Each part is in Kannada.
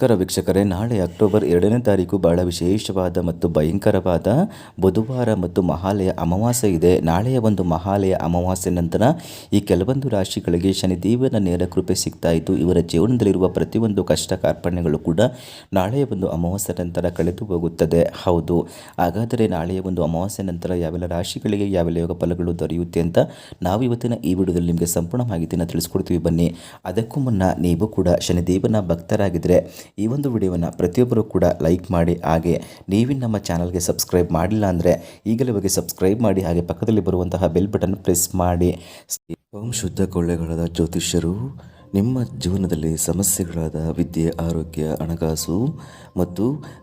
ನಮಸ್ಕಾರ ವೀಕ್ಷಕರೇ. ನಾಳೆ ಅಕ್ಟೋಬರ್ ಎರಡನೇ ತಾರೀಕು ಬಹಳ ವಿಶೇಷವಾದ ಮತ್ತು ಭಯಂಕರವಾದ ಬುಧವಾರ ಮತ್ತು ಮಹಾಲಯ ಅಮಾವಾಸ್ಯೆ ಇದೆ. ನಾಳೆಯ ಒಂದು ಮಹಾಲಯ ಅಮಾವಾಸ್ಯೆ ನಂತರ ಈ ಕೆಲವೊಂದು ರಾಶಿಗಳಿಗೆ ಶನಿದೇವನ ನೇರ ಕೃಪೆ ಸಿಗ್ತಾ ಇತ್ತು. ಇವರ ಜೀವನದಲ್ಲಿರುವ ಪ್ರತಿಯೊಂದು ಕಷ್ಟ ಕಾರ್ಪಣ್ಯಗಳು ಕೂಡ ನಾಳೆಯ ಒಂದು ಅಮಾವಾಸ್ಯೆ ನಂತರ ಕಳೆದು ಹೋಗುತ್ತದೆ. ಹೌದು. ಹಾಗಾದರೆ ನಾಳೆಯ ಒಂದು ಅಮಾವಾಸ್ಯೆ ನಂತರ ಯಾವೆಲ್ಲ ರಾಶಿಗಳಿಗೆ ಯಾವೆಲ್ಲ ಯೋಗ ಫಲಗಳು ದೊರೆಯುತ್ತೆ ಅಂತ ನಾವು ಇವತ್ತಿನ ಈ ವಿಡಿಯೋದಲ್ಲಿ ನಿಮಗೆ ಸಂಪೂರ್ಣ ಮಾಹಿತಿಯನ್ನು ತಿಳಿಸ್ಕೊಡ್ತೀವಿ. ಬನ್ನಿ. ಅದಕ್ಕೂ ಮುನ್ನ ನೀವು ಕೂಡ ಶನಿದೇವನ ಭಕ್ತರಾಗಿದ್ದರೆ ಈ ಒಂದು ವಿಡಿಯೋವನ್ನು ಪ್ರತಿಯೊಬ್ಬರು ಕೂಡ ಲೈಕ್ ಮಾಡಿ, ಹಾಗೆ ನೀವಿನ ನಮ್ಮ ಚಾನಲ್ಗೆ ಸಬ್ಸ್ಕ್ರೈಬ್ ಮಾಡಿಲ್ಲ ಅಂದರೆ ಈಗಲೇ ಹೋಗಿ ಸಬ್ಸ್ಕ್ರೈಬ್ ಮಾಡಿ, ಹಾಗೆ ಪಕ್ಕದಲ್ಲಿ ಬರುವಂತಹ ಬೆಲ್ ಬಟನ್ ಪ್ರೆಸ್ ಮಾಡಿ. ಓಂ ಶುದ್ಧ ಕೊಳ್ಳೆಗಳಾದ ಜ್ಯೋತಿಷ್ಯರು, ನಿಮ್ಮ ಜೀವನದಲ್ಲಿ ಸಮಸ್ಯೆಗಳಾದ ವಿದ್ಯೆ, ಆರೋಗ್ಯ, ಹಣಕಾಸು ಮತ್ತು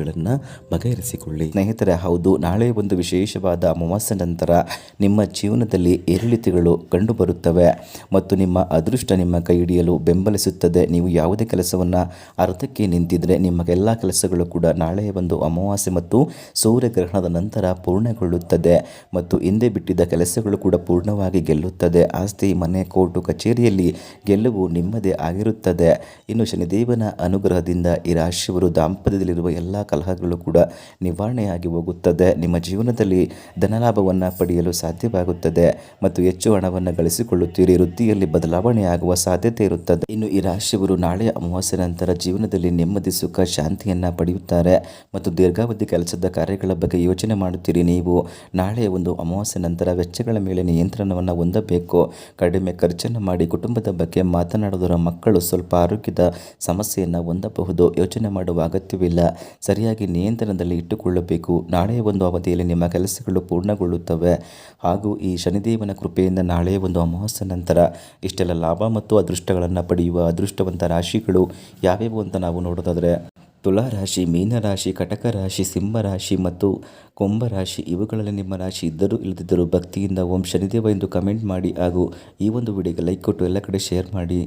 ಸಮಸ್ಯೆಗಳನ್ನು ಬಗೆಹರಿಸಿಕೊಳ್ಳಿ. ಸ್ನೇಹಿತರೆ, ಹೌದು, ನಾಳೆ ಒಂದು ವಿಶೇಷವಾದ ಅಮಾವಾಸ್ಯೆ ನಂತರ ನಿಮ್ಮ ಜೀವನದಲ್ಲಿ ಏರಿಳಿತಗಳು ಕಂಡುಬರುತ್ತವೆ ಮತ್ತು ನಿಮ್ಮ ಅದೃಷ್ಟ ನಿಮ್ಮ ಕೈ ಹಿಡಿಯಲು ಬೆಂಬಲಿಸುತ್ತದೆ. ನೀವು ಯಾವುದೇ ಕೆಲಸವನ್ನು ಅರ್ಧಕ್ಕೆ ನಿಂತಿದ್ರೆ ಎಲ್ಲ ಕೆಲಸಗಳು ಕೂಡ ನಾಳೆ ಒಂದು ಅಮಾವಾಸ್ಯೆ ಮತ್ತು ಸೂರ್ಯಗ್ರಹಣದ ನಂತರ ಪೂರ್ಣಗೊಳ್ಳುತ್ತದೆ ಮತ್ತು ಹಿಂದೆ ಬಿಟ್ಟಿದ್ದ ಕೆಲಸಗಳು ಕೂಡ ಪೂರ್ಣವಾಗಿ ಗೆಲ್ಲುತ್ತದೆ. ಆಸ್ತಿ, ಮನೆ, ಕೋರ್ಟು, ಕಚೇರಿಯಲ್ಲಿ ಗೆಲುವು ನಿಮ್ಮದೇ ಆಗಿರುತ್ತದೆ. ಇನ್ನು ಶನಿದೇವನ ಅನುಗ್ರಹದಿಂದ ಈ ರಾಶಿಯವರು ದಾಂಪತ್ಯದಲ್ಲಿರುವ ಎಲ್ಲ ಕಲಹಗಳು ಕೂಡ ನಿವಾರಣೆಯಾಗಿ ಹೋಗುತ್ತದೆ. ನಿಮ್ಮ ಜೀವನದಲ್ಲಿ ಧನಲಾಭವನ್ನು ಪಡೆಯಲು ಸಾಧ್ಯವಾಗುತ್ತದೆ ಮತ್ತು ಹೆಚ್ಚು ಹಣವನ್ನು ಗಳಿಸಿಕೊಳ್ಳುತ್ತೀರಿ. ವೃತ್ತಿಯಲ್ಲಿ ಬದಲಾವಣೆಯಾಗುವ ಸಾಧ್ಯತೆ ಇರುತ್ತದೆ. ಇನ್ನು ಈ ರಾಶಿಯವರು ನಾಳೆ ಅಮಾವಾಸ್ಯೆ ನಂತರ ಜೀವನದಲ್ಲಿ ನೆಮ್ಮದಿ, ಸುಖ, ಶಾಂತಿಯನ್ನು ಪಡೆಯುತ್ತಾರೆ. ಮತ್ತು ದೀರ್ಘಾವಧಿ ಕೆಲಸದ ಕಾರ್ಯಗಳ ಬಗ್ಗೆ ಯೋಚನೆ ಮಾಡುತ್ತೀರಿ. ನೀವು ನಾಳೆ ಒಂದು ಅಮಾವಾಸ್ಯೆ ನಂತರ ವೆಚ್ಚಗಳ ಮೇಲೆ ನಿಯಂತ್ರಣವನ್ನು ಹೊಂದಬೇಕು. ಕಡಿಮೆ ಖರ್ಚನ್ನು ಮಾಡಿ ಕುಟುಂಬದ ಬಗ್ಗೆ ಮಾತನಾಡುವುದರ ಮಕ್ಕಳು ಸ್ವಲ್ಪ ಆರೋಗ್ಯದ ಸಮಸ್ಯೆಯನ್ನು ಹೊಂದಬಹುದು. ಯೋಚನೆ ಮಾಡುವ ಅಗತ್ಯವಿಲ್ಲ. ಸರಿಯಾಗಿ ನಿಯಂತ್ರಣದಲ್ಲಿ ಇಟ್ಟುಕೊಳ್ಳಬೇಕು. ನಾಳೆಯ ಒಂದು ಅವಧಿಯಲ್ಲಿ ನಿಮ್ಮ ಕೆಲಸಗಳು ಪೂರ್ಣಗೊಳ್ಳುತ್ತವೆ. ಹಾಗೂ ಈ ಶನಿದೇವನ ಕೃಪೆಯಿಂದ ನಾಳೆ ಒಂದು ಅಮಾವಾಸ್ಯೆ ನಂತರ ಇಷ್ಟೆಲ್ಲ ಲಾಭ ಮತ್ತು ಅದೃಷ್ಟಗಳನ್ನು ಪಡೆಯುವ ಅದೃಷ್ಟವಂತ ರಾಶಿಗಳು ಯಾವ್ಯಾವು ಅಂತ ನಾವು ನೋಡೋದಾದರೆ ತುಲಾ ರಾಶಿ ಮೀನರಾಶಿ ಕಟಕ ರಾಶಿ ಸಿಂಹ ರಾಶಿ ಮತ್ತು ಕುಂಭ ರಾಶಿ ಇವುಗಳಲ್ಲಿ ನಿಮ್ಮ ರಾಶಿ ಇದ್ದರೂ ಇಲ್ಲದಿದ್ದರೂ ಭಕ್ತಿಯಿಂದ ಓಂ ಶನಿದೇವ ಎಂದು ಕಮೆಂಟ್ ಮಾಡಿ ಹಾಗೂ ಈ ಒಂದು ವಿಡಿಯೋಗೆ ಲೈಕ್ ಕೊಟ್ಟು ಎಲ್ಲ ಕಡೆ ಶೇರ್ ಮಾಡಿ.